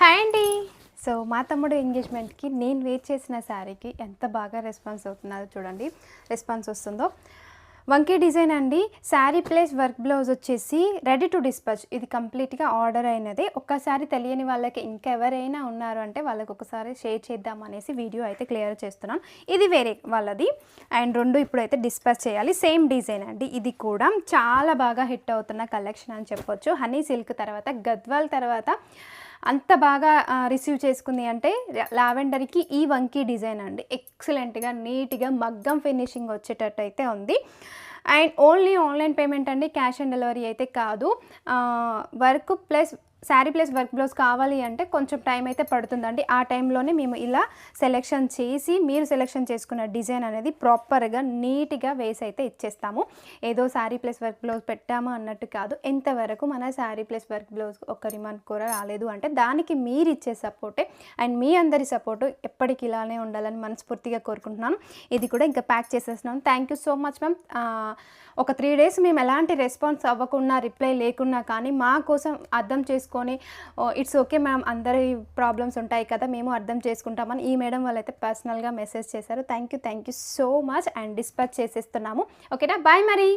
Hi అండి so మా తమ్ముడు ఎంగేజ్మెంట్కి నేను వెయిట్ చేసిన శారీకి ఎంత బాగా రెస్పాన్స్ అవుతుందో చూడండి. రెస్పాన్స్ వస్తుందో. వంకీ డిజైన్ అండి. శారీ ప్లేస్ వర్క్ బ్లౌజ్ వచ్చేసి రెడీ టు డిస్పాచ్ ఇది కంప్లీట్గా ఆర్డర్ అయినది. ఒక్కసారి తెలియని వాళ్ళకి ఇంకెవరైనా ఉన్నారు అంటే వాళ్ళకి ఒకసారి షేర్ చేద్దాం అనేసి వీడియో అయితే క్లియర్ చేస్తున్నాను. ఇది వేరే వాళ్ళది. అండ్ రెండు ఇప్పుడైతే డిస్పాచ్ చేయాలి. సేమ్ డిజైన్ అండి. ఇది కూడా చాలా బాగా హిట్ అవుతున్న కలెక్షన్ అని చెప్పొచ్చు. హనీ సిల్క్ తర్వాత గద్వాల్ తర్వాత అంత బాగా రిసీవ్ చేసుకుంది అంటే లావెండర్కి ఈ వంకీ డిజైన్ అండి. ఎక్సలెంట్గా నీట్గా మగ్గం ఫినిషింగ్ వచ్చేటట్టు అయితే ఉంది. అండ్ ఓన్లీ ఆన్లైన్ పేమెంట్ అండి క్యాష్ ఆన్ డెలివరీ అయితే కాదు. Work plus sari plus work blouse కావాలి అంటే కొంచెం టైం అయితే పడుతుందండి. ఆ టైంలోనే మేము ఇలా సెలెక్షన్ చేసి మీరు సెలెక్షన్ చేసుకున్న డిజైన్ అనేది ప్రాపర్గా నీట్గా వేసి అయితే ఇచ్చేస్తాము. ఏదో శారీ ప్లస్ వర్క్ బ్లౌజ్ పెట్టాము అన్నట్టు కాదు. ఎంతవరకు మన శారీ ప్లస్ వర్క్ బ్లౌజ్ ఒక రిమాండ్ కూడా రాలేదు అంటే దానికి మీరు ఇచ్చే సపోర్టే అండ్ మీ అందరి సపోర్టు ఎప్పటికి ఇలానే ఉండాలని మనస్ఫూర్తిగా కోరుకుంటున్నాను. ఇది కూడా ఇంకా ప్యాక్ చేసేస్తున్నాను. Thank you so much ma'am ఒక త్రీ డేస్ మేము ఎలాంటి రెస్పాన్స్ అవ్వకుండా రిప్లై లేకున్నా కానీ మా కోసం అర్థం చేసుకొని ఇట్స్ ఓకే మ్యామ్ అందరి ప్రాబ్లమ్స్ ఉంటాయి కదా మేము అర్థం చేసుకుంటామని ఈ మేడం వాళ్ళైతే పర్సనల్గా మెసేజ్ చేశారు. Thank you thank you so much and dispatch చేసేస్తున్నాము. ఓకేనా? బాయ్ మరి.